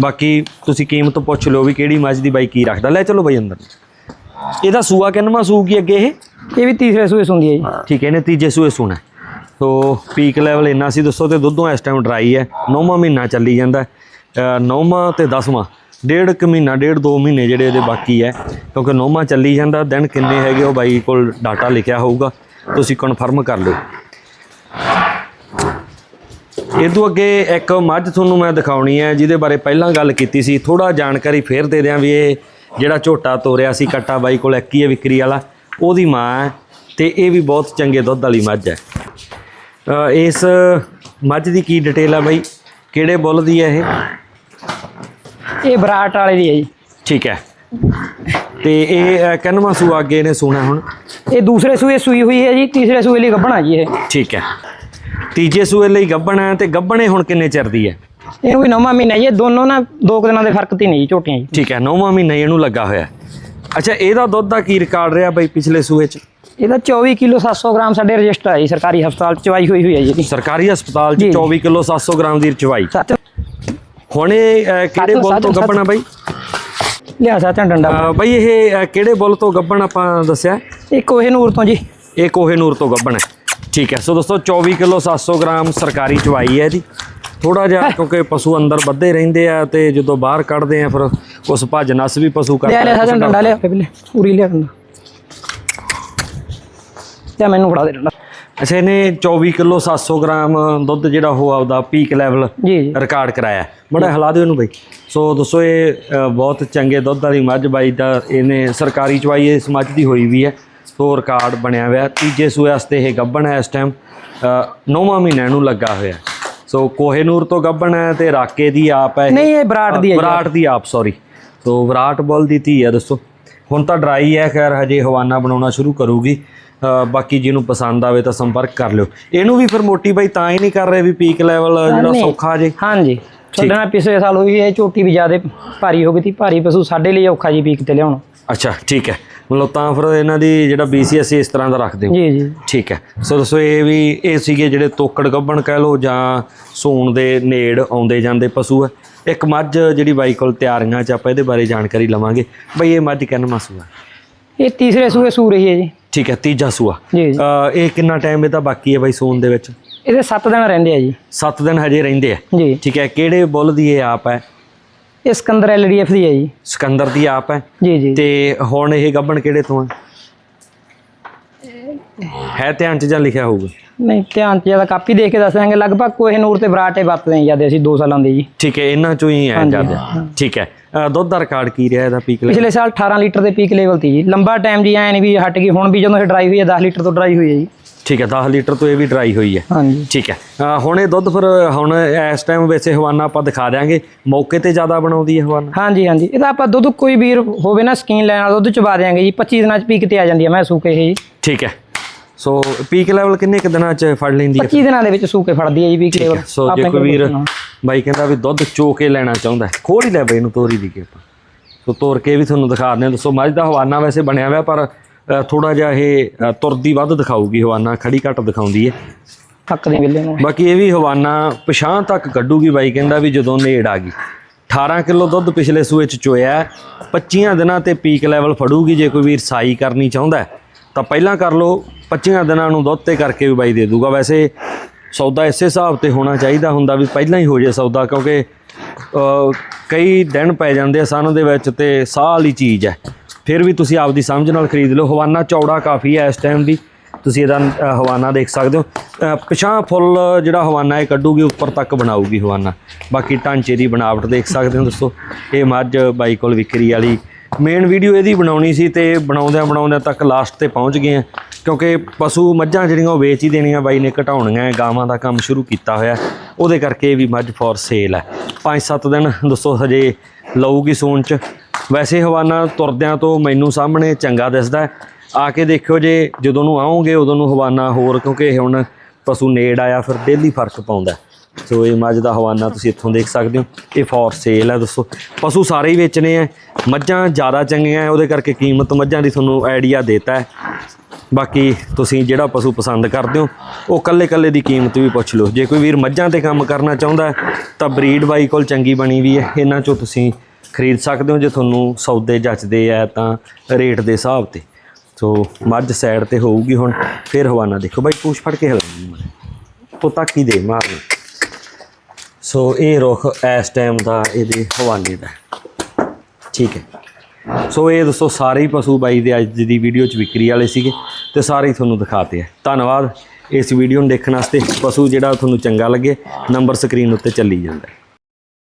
ਬਾਕੀ ਤੁਸੀਂ ਕੀਮਤ ਪੁੱਛ ਲਿਓ ਵੀ ਕਿਹੜੀ ਮੱਝ ਦੀ ਬਾਈ ਕੀ ਰੱਖਦਾ। ਲੈ ਚਲੋ ਬਾਈ ਅੰਦਰ। ਇਹਦਾ ਸੂਆ ਕਿੰਨਵਾਂ ਸੂਗੀ ਅੱਗੇ ਇਹ? ਇਹ ਵੀ ਤੀਸਰੇ ਸੂਏ ਸੁੰਦੀ ਹੈ ਜੀ। ਠੀਕ ਹੈ ਇਹਨੇ ਤੀਜੇ ਸੂਏ ਸੋਣਾ ਸੋ ਪੀਕ ਲੈਵਲ ਇੰਨਾ ਸੀ ਦੱਸੋ ਤੇ ਦੁੱਧੋਂ ਇਸ ਟਾਈਮ ਡਰਾਈ ਹੈ। ਨੌਵਾਂ ਮਹੀਨਾ ਚੱਲੀ ਜਾਂਦਾ ਨੌਵਾਂ ਤੇ ਦਸਵਾਂ। ਡੇਢ ਕੁ ਮਹੀਨਾ, ਡੇਢ ਦੋ ਮਹੀਨੇ ਜਿਹੜੇ ਇਹਦੇ ਬਾਕੀ ਹੈ, ਕਿਉਂਕਿ ਨੌਵਾਂ ਚੱਲੀ ਜਾਂਦਾ, ਦਿਨ ਕਿੰਨੇ ਹੈਗੇ ਉਹ ਬਾਈ ਕੋਲ ਡਾਟਾ ਲਿਖਿਆ ਹੋਊਗਾ, ਤੁਸੀਂ ਕਨਫਰਮ ਕਰ ਲਿਓ। ਇਹ ਤੋਂ ਅੱਗੇ ਇੱਕ ਮੱਝ ਤੁਹਾਨੂੰ ਮੈਂ ਦਿਖਾਉਣੀ ਹੈ, ਜਿਹਦੇ ਬਾਰੇ ਪਹਿਲਾਂ ਗੱਲ ਕੀਤੀ ਸੀ ਥੋੜਾ ਜਾਣਕਾਰੀ ਫੇਰ ਦੇ ਦਿਆਂ ਵੀ ਇਹ ਜਿਹੜਾ ਝੋਟਾ ਤੋਰਿਆ ਸੀ ਕੱਟਾ ਬਾਈ ਕੋਲ ਇੱਕ ਹੀ ਹੈ ਵਿਕਰੀ ਵਾਲਾ, ਉਹਦੀ ਮਾਂ ਹੈ, ਤੇ ਇਹ ਵੀ ਬਹੁਤ ਚੰਗੇ ਦੁੱਧ ਵਾਲੀ ਮੱਝ ਹੈ। ਇਸ ਮੱਝ ਦੀ ਕੀ ਡਿਟੇਲ ਹੈ ਬਾਈ? ਕਿਹੜੇ ਬੁੱਲ ਦੀ ਹੈ ਇਹ? ਇਹ ਬਰਾਟ ਵਾਲੇ ਦੀ ਹੈ ਜੀ। ਠੀਕ ਹੈ। ਤੇ ਇਹ ਕਿੰਨਵਾਂ ਸੂਆ ਅੱਗੇ ਨੇ ਸੁਣਾ ਹੁਣ? ਇਹ ਦੂਸਰੇ ਸੂਏ ਸੂਈ ਹੋਈ ਹੈ ਜੀ ਤੀਸਰੇ ਸੂਏ ਲਈ ਗੱਭਣਾ ਜੀ ਇਹ। ਠੀਕ ਹੈ। ਤੀਜੇ ਸੂਏ ਲਈ ਗੱਭਣ ਤੇ ਗੱਭਣੇ ਹੁਣ ਕਿੰਨੇ ਚਿਰ ਦੀ ਹੈ? ਇਹਨੂੰ ਵੀ ਨੌਵਾਂ ਮਹੀਨਾ ਜੀ ਇਹ ਦੋਨੋਂ ਨਾ ਦੋ ਕੁ ਦਿਨਾਂ ਦੇ ਫ਼ਰਕ ਤੇ ਨਹੀਂ ਜੀ ਝੋਟੀਆਂ ਜੀ। ਠੀਕ ਹੈ ਨੌਵਾਂ ਮਹੀਨਾ ਹੀ ਇਹਨੂੰ ਲੱਗਾ ਹੋਇਆ। ਅੱਛਾ ਇਹਦਾ ਦੁੱਧ ਦਾ ਕੀ ਰਿਕਾਰਡ ਰਿਹਾ ਬਾਈ ਪਿਛਲੇ ਸੂਏ ਚ? ਇਹਦਾ 24 ਕਿਲੋ 700 ਗ੍ਰਾਮ ਸਾਡੇ ਰਜਿਸਟਰ ਹੈ ਜੀ ਸਰਕਾਰੀ ਹਸਪਤਾਲ ਚ ਚਵਾਈ ਹੋਈ ਹੋਈ ਹੈ ਜੀ। ਸਰਕਾਰੀ ਹਸਪਤਾਲ ਚ ਜੀ। 24 ਕਿਲੋ 700 ਗ੍ਰਾਮ ਦੀ ਰਚਵਾਈ। ਸੱਤ ਹੁਣ ਇਹ ਅ, ਕਿਹੜੇ ਬੁੱਲ ਤੋਂ ਆ ਬਾਈ? ਲਿਆ ਸਾਤਾਂ ਡੰਡਾ। ਅ, ਬਾਈ ਇਹ ਅ, ਕਿਹੜੇ ਬੁੱਲ ਤੋਂ ਗੱਭਣ ਆਪਾਂ ਦੱਸਿਆ? ਇਹ ਕੋਹੇ ਨੂਰ ਤੋਂ ਜੀ। ਇਹ ਕੋਹੇਨੂਰ ਤੋਂ ਗੱਭਣ ਹੈ। ਠੀਕ ਹੈ ਸੋ ਦੋਸਤੋ 24 ਕਿਲੋ 700 ਗ੍ਰਾਮ ਸਰਕਾਰੀ ਚਵਾਈ ਹੈ ਇਹਦੀ। ਥੋੜਾ ਜਿਹਾ ਕਿਉਂਕਿ ਪਸ਼ੂ ਅੰਦਰ ਵੱਧੇ ਰਹਿੰਦੇ ਆ ਤੇ ਜਦੋਂ ਬਾਹਰ ਕੱਢਦੇ ਆ ਫਿਰ ਉਸ ਭੱਜ ਨਸ ਵੀ ਪਸ਼ੂ ਲਿਆ ਕਰਦਾ ਲਿਆ ਕੁਛ ਡੰਡਾ ਲਿਆ। ਪਹਿਲੇ ਪੂਰੀ ਲਿਆ ਡੰਡਾ। ਤੇ ਮੈਨੂੰ ਫੜਾ ਦੇ ਡੰਡਾ। ਅੱਛਾ ਇਹਨੇ 24 ਕਿਲੋ 700 ਗ੍ਰਾਮ ਦੁੱਧ ਜਿਹੜਾ ਉਹ ਆਪਦਾ ਪੀਕ ਲੈਵਲ ਰਿਕਾਰਡ ਕਰਾਇਆ। ਬੜਾ ਹਿਲਾ ਦਿਓ ਇਹਨੂੰ ਬਾਈ। ਸੋ ਦੱਸੋ ਇਹ ਬਹੁਤ ਚੰਗੇ ਦੁੱਧ ਵਾਲੀ ਮੱਝ ਬਾਈ ਦਾ ਇਹਨੇ ਸਰਕਾਰੀ ਚਵਾਈ ਇਸ ਮੱਝ ਦੀ ਹੋਈ ਵੀ ਹੈ। ਸੋ ਰਿਕਾਰਡ ਬਣਿਆ ਹੋਇਆ। ਤੀਜੇ ਸੂਏ ਵਾਸਤੇ ਇਹ ਗੱਭਣ ਹੈ ਇਸ ਟਾਈਮ ਨੌਵਾਂ ਮਹੀਨਾ ਇਹਨੂੰ ਲੱਗਾ ਹੋਇਆ। ਸੋ ਕੋਹੇਨੂਰ ਤੋਂ ਗੱਭਣ ਹੈ ਤੇ ਰਾਕੇ ਦੀ ਆਪ ਹੈ ਨਹੀਂ ਇਹ ਬਰਾਟ ਦੀ ਹੈ ਜੀ। ਵਿਰਾਟ ਦੀ ਆਪ ਸੌਰੀ ਸੋ ਵਿਰਾਟ ਬੋਲ ਦੀ ਧੀ ਹੈ ਦੱਸੋ। ਹੁਣ ਤਾਂ ਡਰਾਈ ਹੈ ਖੈਰ ਹਜੇ ਹਵਾਨਾ ਬਣਾਉਣਾ ਸ਼ੁਰੂ ਕਰੂਗੀ। ਬਾਕੀ ਜਿਹਨੂੰ ਪਸੰਦ ਆਵੇ ਤਾਂ ਸੰਪਰਕ ਕਰ ਲਿਓ। ਇਹਨੂੰ ਵੀ ਫਿਰ ਮੋਟੀ ਬਾਈ ਤਾਂ ਹੀ ਨਹੀਂ ਕਰ ਰਹੇ ਵੀ ਪੀਕ ਲੈਵਲ ਜਿਹੜਾ ਨਹੀਂ। ਸੌਖਾ ਜੇ। ਹਾਂਜੀ। ਨਾਲ ਪਿਛਲੇ ਸਾਲ ਹੋਈ ਹੈ ਝੋਟੀ ਵੀ ਜ਼ਿਆਦਾ ਭਾਰੀ ਹੋ ਗਈ ਸੀ। ਭਾਰੀ ਪਸ਼ੂ ਸਾਡੇ ਲਈ ਔਖਾ ਜੀ ਪੀਕ ਤੇ ਲਿਆਉਣਾ। ਅੱਛਾ ਠੀਕ ਹੈ। ਮਤਲਬ ਤਾਂ ਫਿਰ ਇਹਨਾਂ ਦੀ ਜਿਹੜਾ BCS ਇਸ ਤਰ੍ਹਾਂ ਦਾ ਰੱਖਦੇ ਹੋ ਜੀ ਜੀ। ਠੀਕ ਹੈ। ਸੋ ਦੱਸੋ ਇਹ ਵੀ ਇਹ ਸੀਗੇ ਜਿਹੜੇ ਤੋਕੜ ਗੱਭਣ ਕਹਿ ਲਓ ਜਾਂ ਸੂਣ ਦੇ ਨੇੜ ਆਉਂਦੇ ਜਾਂਦੇ ਪਸ਼ੂ ਹੈ ਇੱਕ ਮੱਝ ਜਿਹੜੀ ਬਾਈ ਕੋਲ ਤਿਆਰੀਆਂ ਚ ਆਪਾਂ ਇਹਦੇ ਬਾਰੇ ਜਾਣਕਾਰੀ ਲਵਾਂਗੇ। ਬਈ ਇਹ ਮੱਝ ਕਿੰਨਾ ਸੂਆ ਇਹ ਤੀਸਰੇ ਸੂਏ ਸੂ ਰਹੀ ਹੈ ਜੀ। ਠੀਕ ਹੈ ਤੀਜਾ ਸੂਆ। ਜੀ ਜੀ। ਇਹ ਕਿੰਨਾ ਟਾਈਮ ਇਹਦਾ ਬਾਕੀ ਹੈ ਬਾਈ ਸੂਣ ਦੇ ਵਿੱਚ? ਇਹਦੇ 7 ਦਿਨ ਰਹਿੰਦੇ ਆ ਜੀ। 7 ਦਿਨ ਹਜੇ ਰਹਿੰਦੇ ਆ? ਜੀ। ਠੀਕ ਹੈ ਕਿਹੜੇ ਬੁੱਲ ਦੀ ਇਹ ਆਪ ਹੈ? ਇਹ ਸਿਕੰਦਰ ਐਲਡੀਐਫ ਦੀ ਹੈ ਜੀ। ਸਿਕੰਦਰ ਦੀ ਆਪ ਹੈ? ਜੀ ਜੀ। ਤੇ ਹੁਣ ਇਹ ਗੱਬਣ ਕਿਹੜੇ ਤੋਂ ਹੈ? ਹੈ ਧਿਆਨ ਚ ਜਾਂ ਲਿਖਿਆ ਹੋਊਗਾ? ਨਹੀਂ ਧਿਆਨ ਚ ਜ਼ਿਆਦਾ ਕਾਪੀ ਦੇਖ ਕੇ ਦੱਸ ਦਾਂਗੇ ਲਗਭਗ ਕੋਹੇ ਨੂਰ ਤੇ ਬਰਾਟੇ ਵਰਤਦੇ ਆ ਜਦ ਅਸੀਂ 2 ਸਾਲਾਂ ਦੇ ਜੀ। ਠੀਕ ਹੈ ਇਹਨਾਂ ਚੋਂ ਹੀ ਹੈ ਜ਼ਿਆਦਾ। ਠੀਕ ਹੈ ਦੁੱਧ ਦਾ ਰਿਕਾਰਡ ਕੀ ਰਿਹਾ ਇਹਦਾ ਪੀਕ ਲੈ ਪਿਛਲੇ ਸਾਲ 18 ਲੀਟਰ ਦੇ ਪੀਕ ਲੈਵਲ ਤੀ ਜੀ। ਲੰਬਾ ਟਾਈਮ ਜੀ ਐ ਨਹੀਂ ਵੀ ਹਟ ਗਈ ਹੁਣ ਵੀ ਜਦੋਂ ਇਹ ਡਰਾਈ ਹੋਈ ਹੈ 10 ਲੀਟਰ ਤੋਂ ਡਰਾਈ ਹੋਈ ਹੈ ਜੀ। ਠੀਕ ਹੈ 10 ਲੀਟਰ ਤੋਂ ਇਹ ਵੀ ਡਰਾਈ ਹੋਈ ਹੈ। ਹਾਂਜੀ। ਠੀਕ ਹੈ। ਹੁਣ ਇਹ ਦੁੱਧ ਫਿਰ ਹੁਣ ਇਸ ਟਾਈਮ ਵੈਸੇ ਹਵਾਨਾ ਆਪਾਂ ਦਿਖਾ ਦਿਆਂਗੇ ਮੌਕੇ ਤੇ ਜ਼ਿਆਦਾ ਬਣਾਉਂਦੀ ਹੈ ਹਵਾਨਾ? ਹਾਂਜੀ ਹਾਂਜੀ। ਇਹਦਾ ਆਪਾਂ ਦੁੱਧ ਕੋਈ ਵੀਰ ਹੋਵੇ ਨਾ ਸਕੀਨ ਲੈਣ ਵਾਲਾ ਦੁੱਧ ਚਵਾ ਦਿਆਂਗੇ ਜੀ। 25 ਦਿਨਾਂ ਚ ਪੀਕ ਤੇ ਆ ਜਾਂਦੀ ਹੈ ਮੈਂ ਸੂਕੇ ਇਹ ਜੀ। ਠੀਕ ਹੈ। ਸੋ ਪੀਕ ਲੈਵਲ ਕਿੰਨੇ ਕੁ ਦਿਨਾਂ ਚ ਫੜ ਲੈਂਦੀ ਹੈ 25 ਦਿਨਾਂ ਦੇ ਵਿੱਚ ਸੂਕੇ ਫੜਦੀ ਹੈ ਜੀ ਪੀਕ ਲੈਵਲ ਸੋ ਜੇ ਕੋਈ ਵੀਰ ਬਾਈ ਕਹਿੰਦਾ ਵੀ ਦੁੱਧ ਚੋ ਕੇ ਲੈਣਾ ਚਾਹੁੰਦਾ ਖੋਲ ਹੀ ਲੈ ਬਈ ਇਹਨੂੰ ਤੋਰੀ ਦੀ ਕੇ ਆਪਾਂ ਸੋ ਤੋਰ ਕੇ ਵੀ ਤੁਹਾਨੂੰ ਦਿਖਾ ਦਿੰਦੇ ਦੱਸੋ ਮੱਝ ਦਾ ਹਵਾਨਾ ਵੈਸੇ ਬਣਿਆ ਹੋਇਆ ਪਰ ਥੋੜਾ ਜਿਹਾ ਇਹ ਤੁਰਦੀ ਵੱਧ ਦਿਖਾਊਗੀ ਹਵਾਨਾ ਖੜੀ ਘੱਟ ਦਿਖਾਉਂਦੀ ਹੈ। ਹੱਕ ਦੇ ਵੇਲੇ ਨੂੰ ਬਾਕੀ ਇਹ ਵੀ ਹਵਾਨਾ ਪਛਾਂ ਤੱਕ ਕੱਢੂਗੀ ਬਾਈ ਕਹਿੰਦਾ ਵੀ ਜਦੋਂ ਨੇੜ ਆ ਗਈ। 18 ਕਿਲੋ ਦੁੱਧ ਪਿਛਲੇ ਸੂਏ ਚ ਚੋਇਆ ਹੈ। 25 ਦਿਨਾਂ ਤੇ ਪੀਕ ਲੈਵਲ ਫੜੂਗੀ ਜੇ ਕੋਈ ਵੀਰ ਸਾਈ ਕਰਨੀ ਚਾਹੁੰਦਾ ਤਾਂ ਪਹਿਲਾਂ ਕਰ ਲਓ। 25 ਦਿਨਾਂ ਨੂੰ ਦੁੱਧ ਤੇ ਕਰਕੇ ਵੀ ਬਾਈ ਦੇ ਦੂਗਾ। ਵੈਸੇ ਸੌਦਾ ਇਸੇ ਹਿਸਾਬ ਤੇ ਹੋਣਾ ਚਾਹੀਦਾ ਹੁੰਦਾ ਵੀ ਪਹਿਲਾਂ ਹੀ ਹੋ ਜੇ ਸੌਦਾ ਕਿਉਂਕਿ ਕਈ ਦਿਨ ਪੈ ਜਾਂਦੇ ਆ ਸਨ ਦੇ ਵਿੱਚ ਤੇ ਸਾਹ ਵਾਲੀ ਚੀਜ਼ ਹੈ। ਫਿਰ ਵੀ ਤੁਸੀਂ ਆਪਦੀ ਸਮਝ ਨਾਲ ਖਰੀਦ ਲਓ। ਹਵਾਨਾ ਚੌੜਾ ਕਾਫੀ ਹੈ ਇਸ ਟਾਈਮ ਵੀ। ਤੁਸੀਂ ਇਹਦਾ ਹਵਾਨਾ ਦੇਖ ਸਕਦੇ ਹੋ। ਅ, ਫੁੱਲ ਜਿਹੜਾ ਹਵਾਨਾ ਇਹ ਕੱਢੂਗੀ ਉੱਪਰ ਤੱਕ ਬਣਾਊਗੀ ਹਵਾਨਾ। ਬਾਕੀ ਢਾਂਚੇ ਦੀ ਬਣਾਵਟ ਦੇਖ ਸਕਦੇ ਹੋ ਦੋਸਤੋ। ਇਹ ਮੱਝ ਬਾਈ ਕੋਲ ਵਿਕਰੀ ਵਾਲੀ। ਮੇਨ ਵੀਡੀਓ ਇਹਦੀ ਬਣਾਉਣੀ ਸੀ ਤੇ ਬਣਾਉਂਦਿਆਂ ਬਣਾਉਂਦਿਆਂ ਤੱਕ ਲਾਸਟ ਤੇ ਪਹੁੰਚ ਗਏ ਆ। ਕਿਉਂਕਿ ਪਸ਼ੂ ਮੱਝਾਂ ਜਿਹੜੀਆਂ ਉਹ ਵੇਚ ਹੀ ਦੇਣੀਆਂ ਬਾਈ ਨੇ, ਘਟਾਉਣੀਆਂ ਗਾਵਾਂ ਦਾ ਕੰਮ ਸ਼ੁਰੂ ਕੀਤਾ ਹੋਇਆ ਉਹਦੇ ਕਰਕੇ ਇਹ ਵੀ ਮੱਝ ਫੋਰ ਸੇਲ ਹੈ। 5-7 ਦਿਨ ਦੱਸੋ ਹਜੇ ਲਊਗੀ ਸੂਣ ਚ। ਵੈਸੇ ਹਵਾਨਾ ਤੁਰਦਿਆਂ ਤੋਂ ਮੈਨੂੰ ਸਾਹਮਣੇ ਚੰਗਾ ਦਿਸਦਾ ਆ ਕੇ ਦੇਖਿਓ ਜੇ ਜਦੋਂ ਨੂੰ ਆਉਂਗੇ, ਉਦੋਂ ਨੂੰ ਹਵਾਨਾ ਹੋਰ, ਕਿਉਂਕਿ ਇਹ ਹੁਣ ਪਸ਼ੂ ਨੇੜ ਆਇਆ, ਫਿਰ ਡੇਲੀ ਫ਼ਰਕ ਪਾਉਂਦਾ ਸੋ ਇਹ ਮੱਝ ਦਾ ਹਵਾਨਾ ਤੁਸੀਂ ਇੱਥੋਂ ਦੇਖ ਸਕਦੇ ਹੋ। ਇਹ ਫੋਰ ਸੇਲ ਹੈ, ਦੱਸੋ। ਪਸ਼ੂ ਸਾਰੇ ਹੀ ਵੇਚਣੇ ਆ ਮੱਝਾਂ ਜ਼ਿਆਦਾ ਚੰਗੀਆਂ ਉਹਦੇ ਕਰਕੇ ਕੀਮਤ ਮੱਝਾਂ ਦੀ ਤੁਹਾਨੂੰ ਆਈਡੀਆ ਦੇਤਾ ਹੈ। ਬਾਕੀ ਤੁਸੀਂ ਜਿਹੜਾ ਪਸ਼ੂ ਪਸੰਦ ਕਰਦੇ ਹੋ, ਉਹ ਕੱਲੇ ਕੱਲੇ ਦੀ ਕੀਮਤ ਵੀ ਪੁੱਛ ਲਓ। ਜੇ ਕੋਈ ਵੀਰ ਮੱਝਾਂ ਤੇ ਕੰਮ ਕਰਨਾ ਚਾਹੁੰਦਾ ਤਾਂ ਬਰੀਡ ਬਾਈ ਕੋਲ ਚੰਗੀ ਬਣੀ ਵੀ ਹੈ। ਇਹਨਾਂ ਚੋਂ ਤੁਸੀਂ ਖਰੀਦ ਸਕਦੇ ਹੋ, ਜੇ ਤੁਹਾਨੂੰ ਸੌਦੇ ਜੱਚਦੇ ਆ ਤਾਂ ਰੇਟ ਦੇ ਹਿਸਾਬ ਤੇ। ਸੋ ਮੱਝ ਸਾਈਡ ਤੇ ਹੋਊਗੀ ਹੁਣ, ਫਿਰ ਹਵਾਨਾ ਦੇਖੋ। ਬਾਈ, ਪੂਛ ਫੜ ਕੇ ਹਲਾ ਤੋ ਤੱਕ ਹੀ ਦੇ ਮਾਰਨਾ ਸੋ ਇਹ ਰੁੱਖ ਇਸ ਟਾਈਮ ਦਾ ਇਹਦੇ ਹਵਾਨੇ ਦਾ ਠੀਕ ਹੈ। ਸੋ ਇਹ ਦੱਸੋ, ਸਾਰੇ ਹੀ ਪਸ਼ੂ ਬਾਈ ਦੇ ਅੱਜ ਦੀ ਵੀਡੀਓ ਚ ਵਿਕਰੀ ਵਾਲੇ ਸੀਗੇ ਤੇ ਸਾਰੇ ਹੀ ਤੁਹਾਨੂੰ ਦਿਖਾਤੇ ਆ। ਧੰਨਵਾਦ ਇਸ ਵੀਡੀਓ ਨੂੰ ਦੇਖਣ ਵਾਸਤੇ। ਪਸ਼ੂ ਜਿਹੜਾ ਤੁਹਾਨੂੰ ਚੰਗਾ ਲੱਗੇ ਨੰਬਰ ਸਕਰੀਨ ਉੱਤੇ ਚੱਲੀ ਜਾਂਦਾ।